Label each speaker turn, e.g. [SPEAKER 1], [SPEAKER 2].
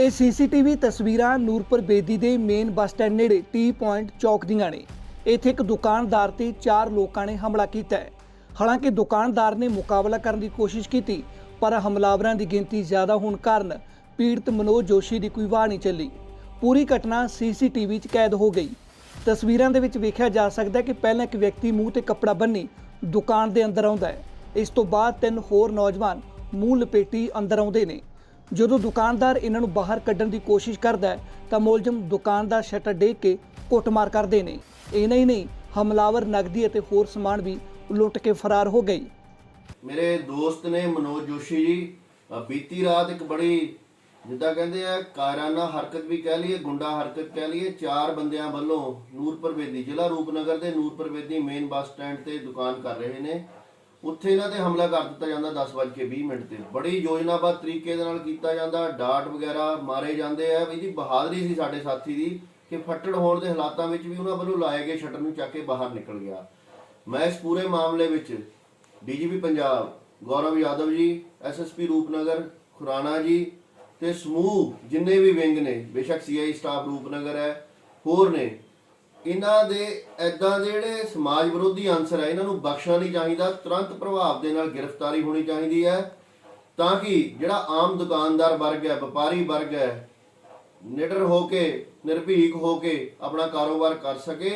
[SPEAKER 1] ਇਹ ਸੀਸੀਟੀਵੀ ਤਸਵੀਰਾਂ ਨੂਰਪੁਰ ਬੇਦੀ ਦੇ ਮੇਨ ਬੱਸ ਸਟੈਂਡ ਨੇੜੇ ਟੀ ਪੁਆਇੰਟ ਚੌਕ ਦੀਆਂ ਨੇ। ਇੱਥੇ ਇੱਕ ਦੁਕਾਨਦਾਰ ਤੇ ਚਾਰ ਲੋਕਾਂ ਨੇ ਹਮਲਾ ਕੀਤਾ ਹੈ। ਹਾਲਾਂਕਿ ਦੁਕਾਨਦਾਰ ਨੇ ਮੁਕਾਬਲਾ ਕਰਨ ਦੀ ਕੋਸ਼ਿਸ਼ ਕੀਤੀ, ਪਰ ਹਮਲਾਵਰਾਂ ਦੀ ਗਿਣਤੀ ਜ਼ਿਆਦਾ ਹੋਣ ਕਾਰਨ ਪੀੜਤ ਮਨੋਜ ਜੋਸ਼ੀ ਦੀ ਕੋਈ ਵਾਹ ਨਹੀਂ ਚੱਲੀ। ਪੂਰੀ ਘਟਨਾ ਸੀਸੀਟੀਵੀ 'ਚ ਕੈਦ ਹੋ ਗਈ। ਤਸਵੀਰਾਂ ਦੇ ਵਿੱਚ ਵੇਖਿਆ ਜਾ ਸਕਦਾ ਹੈ ਕਿ ਪਹਿਲਾਂ ਇੱਕ ਵਿਅਕਤੀ ਮੂੰਹ ਤੇ ਕੱਪੜਾ ਬੰਨੀ ਦੁਕਾਨ ਦੇ ਅੰਦਰ ਆਉਂਦਾ ਹੈ। ਇਸ ਤੋਂ ਬਾਅਦ ਤਿੰਨ ਹੋਰ ਨੌਜਵਾਨ ਮੂੰਹ ਲਪੇਟੀ ਅੰਦਰ ਆਉਂਦੇ ਨੇ। ਜਦੋਂ ਦੁਕਾਨਦਾਰ ਇਹਨਾਂ ਨੂੰ ਬਾਹਰ ਕੱਢਣ ਦੀ ਕੋਸ਼ਿਸ਼ ਕਰਦਾ ਤਾਂ ਮੁਲਜ਼ਮ ਦੁਕਾਨ ਦਾ ਸ਼ਟਰ ਡੇਕ ਕੇ ਕੁੱਟਮਾਰ ਕਰਦੇ ਨੇ। ਇਹਨਾਂ ਹੀ ਨਹੀਂ ਹਮਲਾਵਰ ਨਗਦੀ ਅਤੇ ਹੋਰ ਸਮਾਨ ਵੀ ਲੁੱਟ ਕੇ ਫਰਾਰ ਹੋ ਗਏ।
[SPEAKER 2] ਮੇਰੇ ਦੋਸਤ ਨੇ ਮਨੋਜ ਜੋਸ਼ੀ ਜੀ ਅ, ਬੀਤੀ ਰਾਤ ਇੱਕ ਬੜੀ ਜਿੱਦਾਂ ਕਹਿੰਦੇ ਆ ਕਾਇਰਾਨਾ ਹਰਕਤ ਵੀ ਕਹਿ ਲਈਏ ਗੁੰਡਾ ਹਰਕਤ ਕਹਿ ਲਈਏ ਚਾਰ ਬੰਦਿਆਂ ਵੱਲੋਂ ਨੂਰਪੁਰ ਬੇਦੀ ਜ਼ਿਲ੍ਹਾ ਰੂਪਨਗਰ ਦੇ Nurpur Bedi main bus stand ਤੇ ਦੁਕਾਨ ਕਰ ਰਹੇ ਨੇ। ਉੱਥੇ ਇਹਨਾਂ ਤੇ ਹਮਲਾ ਕਰ ਦਿੱਤਾ ਜਾਂਦਾ 10:20 ਮਿੰਟ ਤੇ। ਬੜੀ ਯੋਜਨਾਬੱਧ ਤਰੀਕੇ ਦੇ ਨਾਲ ਕੀਤਾ ਜਾਂਦਾ, ਡਾਟ ਵਗੈਰਾ ਮਾਰੇ ਜਾਂਦੇ ਆ। ਇਹਦੀ ਬਹਾਦਰੀ ਸੀ ਸਾਡੇ ਸਾਥੀ ਦੀ ਕਿ ਫੱਟੜ ਹੋਣ ਦੇ ਹਾਲਾਤਾਂ ਵਿੱਚ ਵੀ ਉਹਨਾਂ ਵੱਲੋਂ ਲਾਏ ਗਏ ਸ਼ਟਰ ਨੂੰ ਚੱਕ ਕੇ ਬਾਹਰ ਨਿਕਲ ਗਿਆ। ਮੈਂ ਇਸ ਪੂਰੇ ਮਾਮਲੇ ਵਿੱਚ ਡੀਜੀਪੀ ਪੰਜਾਬ, ਗੌਰਵ ਯਾਦਵ ਜੀ ਐਸਐਸਪੀ ਰੂਪਨਗਰ, ਖੁਰਾਣਾ ਜੀ ਤੇ ਸਮੂਹ ਜਿੰਨੇ ਵੀ ਵਿੰਗ ਨੇ, ਬੇਸ਼ੱਕ ਸੀਆਈ ਸਟਾਫ ਰੂਪਨਗਰ ਹੈ, ਹੋਰ ਨੇ ਇਹਨਾਂ ਦੇ ਐਦਾਂ ਦੇ ਜਿਹੜੇ ਸਮਾਜ ਵਿਰੋਧੀ ਅੰਸਰ ਹੈ ਇਹਨਾਂ ਨੂੰ ਬਖਸ਼ਣਾ ਨਹੀਂ ਚਾਹੀਦਾ, ਤੁਰੰਤ ਪ੍ਰਭਾਵ ਦੇ ਨਾਲ ਗ੍ਰਿਫਤਾਰੀ ਹੋਣੀ ਚਾਹੀਦੀ ਹੈ। ਤਾਂ ਕਿ ਜਿਹੜਾ ਆਮ ਦੁਕਾਨਦਾਰ ਵਰਗ ਹੈ, ਵਪਾਰੀ ਵਰਗ ਹੈ, ਨਿਡਰ ਹੋ ਕੇ, ਨਿਰਭੀਕ ਹੋ ਕੇ ਆਪਣਾ ਕਾਰੋਬਾਰ ਕਰ ਸਕੇ।